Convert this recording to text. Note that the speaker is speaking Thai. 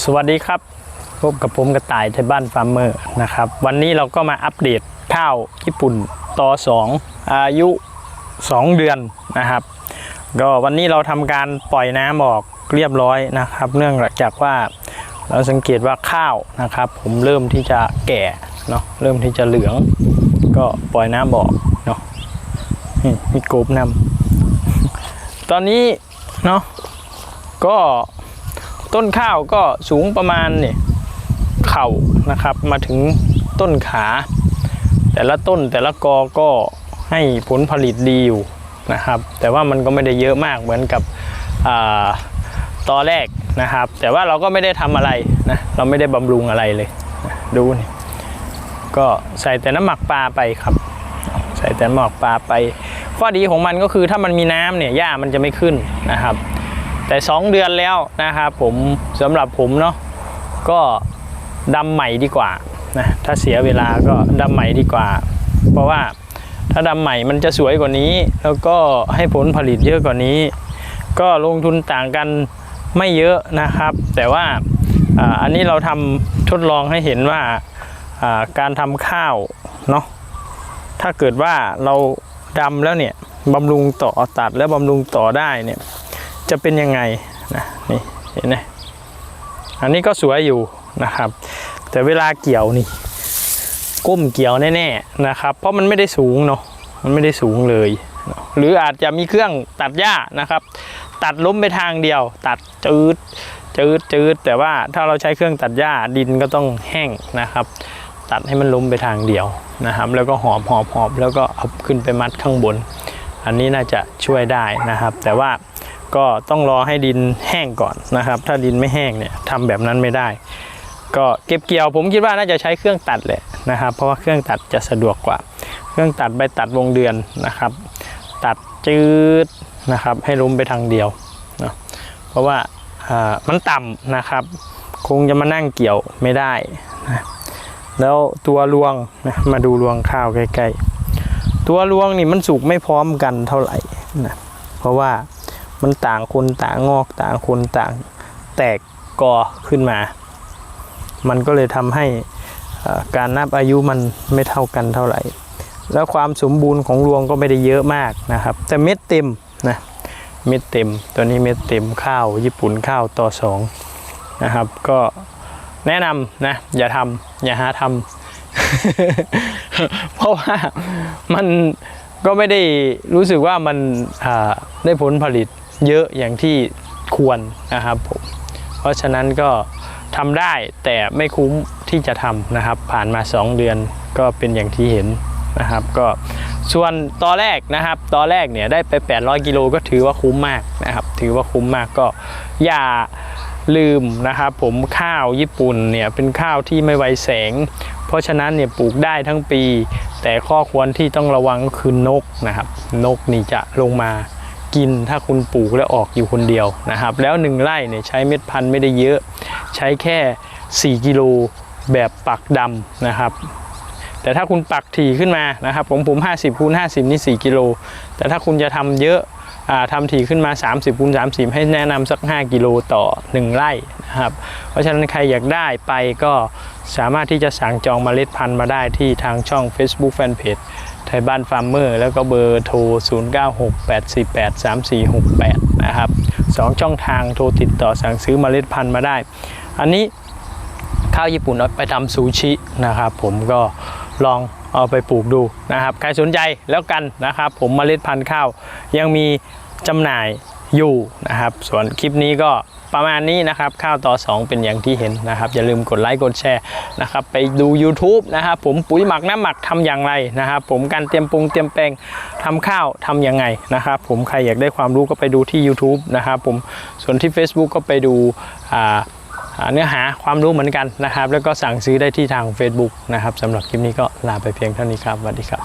สวัสดีครับ พบกับผมกระต่ายไทยบ้านฟาร์มเมอร์นะครับ วันนี้เราก็มาอัปเดตข้าวญี่ปุ่นต่อ2 อายุ 2 เดือนนะครับ ก็วันนี้เราทำการปล่อยน้ำออกเรียบร้อยนะครับ เนื่องจากว่าเราสังเกตว่าข้าวนะครับ ผมเริ่มที่จะแก่เนาะเริ่มที่จะเหลือง ก็ปล่อยน้ำออกเนาะนี่มีกบนำตอนนี้เนาะก็ ต้นข้าวก็สูงประมาณเนี่ยเข่านะครับ มาถึงต้นขา แต่ละต้นแต่ละกอก็ให้ผลผลิตดีอยู่นะครับ แต่ว่ามันก็ไม่ได้เยอะมากเหมือนกับอาตอนแรกนะครับ แต่ว่าเราก็ไม่ได้ทำอะไรนะเราไม่ได้บำรุงอะไรเลยนะดูนี่ก็ใส่แต่น้ำหมักปลาไปครับ ใส่แต่น้ำหมักปลาไป ข้อดีของมันก็คือถ้ามันมีน้ำเนี่ยหญ้ามันจะไม่ขึ้นนะครับ แต่ 2 เดือนแล้วนะครับผมสำหรับผมเนาะก็ดำใหม่ดีกว่านะถ้าเสียเวลาก็ดำใหม่ดีกว่า เพราะว่าถ้าดำใหม่มันจะสวยกว่านี้ แล้วก็ให้ผลผลิตเยอะกว่านี้ ก็ลงทุนต่างกันไม่เยอะนะครับ แต่ว่าอันนี้เราทำทดลองให้เห็นว่าการทำข้าวเนาะถ้าเกิดว่าเราดำแล้วเนี่ยบำรุงต่อตัดแล้วบำรุงต่อได้เนี่ย จะเป็นยังไงนะนี่เห็นไหมอันนี้ก็สวยอยู่นะครับ แต่เวลาเกี่ยวนี่ก้มเกี่ยวแน่ๆนะครับ เพราะมันไม่ได้สูงเนาะมันไม่ได้สูงเลย หรืออาจจะมีเครื่องตัดหญ้านะครับ ตัดล้มไปทางเดียว ตัดจืดจืดจืดแต่ว่าถ้าเราใช้เครื่องตัดหญ้าดินก็ต้องแห้งนะครับ ตัดให้มันล้มไปทางเดียวนะครับ แล้วก็หอบหอบหอบแล้วก็เอาขึ้นไปมัดข้างบน อันนี้น่าจะช่วยได้นะครับ แต่ว่า ก็ต้องรอให้ดินแห้งก่อนนะครับ ถ้าดินไม่แห้งเนี่ยทำแบบนั้นไม่ได้ ก็เก็บเกี่ยวผมคิดว่าน่าจะใช้เครื่องตัดแหละนะครับ เพราะว่าเครื่องตัดจะสะดวกกว่า เครื่องตัดใบตัดวงเดือนนะครับ ตัดจืดนะครับ ให้ล้มไปทางเดียวเนาะเพราะว่าอ่ามันต่ำนะครับ คงจะมานั่งเกี่ยวไม่ได้นะแล้วตัวรวงนะมาดูรวงข้าวใกล้ๆ ตัวรวงนี่มันสุกไม่พร้อมกันเท่าไหร่นะเพราะว่า มันต่างคนต่างงอกต่างคนต่างแตกกอขึ้นมา มันก็เลยทำให้การนับอายุมันไม่เท่ากันเท่าไหร่ แล้วความสมบูรณ์ของรวงก็ไม่ได้เยอะมากนะครับ แต่เม็ดเต็มนะเม็ดเต็มตัวนี้เม็ดเต็มข้าวญี่ปุ่นข้าวต่อสองนะครับ ก็แนะนำนะอย่าทำอย่าหาทำเพราะว่ามันก็ไม่ได้รู้สึกว่ามันได้ผลผลิต เยอะอย่างที่ควรนะครับผมเพราะฉะนั้นก็ทำได้แต่ไม่คุ้มที่จะทำนะครับ ผ่านมา 2 เดือนก็เป็นอย่างที่เห็นนะครับก็ส่วนตอนแรกนะครับตอนแรกเนี่ยได้ไป 800 กิโลก็ถือว่าคุ้มมากนะครับ ถือว่าคุ้มมากก็อย่าลืมนะครับ ผมข้าวญี่ปุ่นเนี่ยเป็นข้าวที่ไม่ไวแสง เพราะฉะนั้นเนี่ยปลูกได้ทั้งปี แต่ข้อควรที่ต้องระวังก็คือนกนะครับ นกนี่จะลงมา กินถ้าคุณปลูกแล้วออกอยู่คนเดียวนะครับ แล้วหนึ่งไร่เนี่ยใช้เม็ดพันธุ์ไม่ได้เยอะ ใช้แค่ 4 กิโลแบบปักดำนะครับ แต่ถ้าคุณปักถี่ขึ้นมานะครับผมผม 50คูณ50 นี่ 4 กิโล แต่ถ้าคุณจะทำเยอะอ่าทำถี่ขึ้นมา 30คูณ30 ให้แนะนำสัก 5 กิโลต่อ 1 ไร่นะครับ เพราะฉะนั้นใครอยากได้ไปก็สามารถที่จะสั่งจองเมล็ดพันธุ์มาได้ที่ทางช่อง Facebook Fanpage ทยบ้านฟาร์มเมอร์ แล้วก็เบอร์โทร 0968483468 นะครับสองช่องทางโทรติดต่อสั่งซื้อเมล็ดพันธุ์มาได้ อันนี้ข้าวญี่ปุ่นเอาไปทำซูชินะครับ ผมก็ลองเอาไปปลูกดูนะครับ ใครสนใจแล้วกันนะครับ ผมเมล็ดพันธุ์ข้าวยังมีจำหน่าย อยู่นะครับ ส่วนคลิปนี้ก็ประมาณนี้นะครับ ข้าวต่อ 2 เป็นอย่างที่เห็นนะครับ อย่าลืมกดไลค์กดแชร์นะครับไปดู YouTube นะครับผมปุ๋ยหมักน้ำหมักทำอย่างไรนะครับ ผมการเตรียมปรุงเตรียมแปลงทำข้าวทำยังไงนะครับ ผมใครอยากได้ความรู้ก็ไปดูที่ YouTube นะครับผมส่วนที่ Facebook ก็ไปดูเนื้อหาความรู้เหมือนกันนะครับ แล้วก็สั่งซื้อได้ที่ทาง Facebook นะครับสำหรับคลิปนี้ก็ลาไปเพียงเท่านี้ครับสวัสดีครับ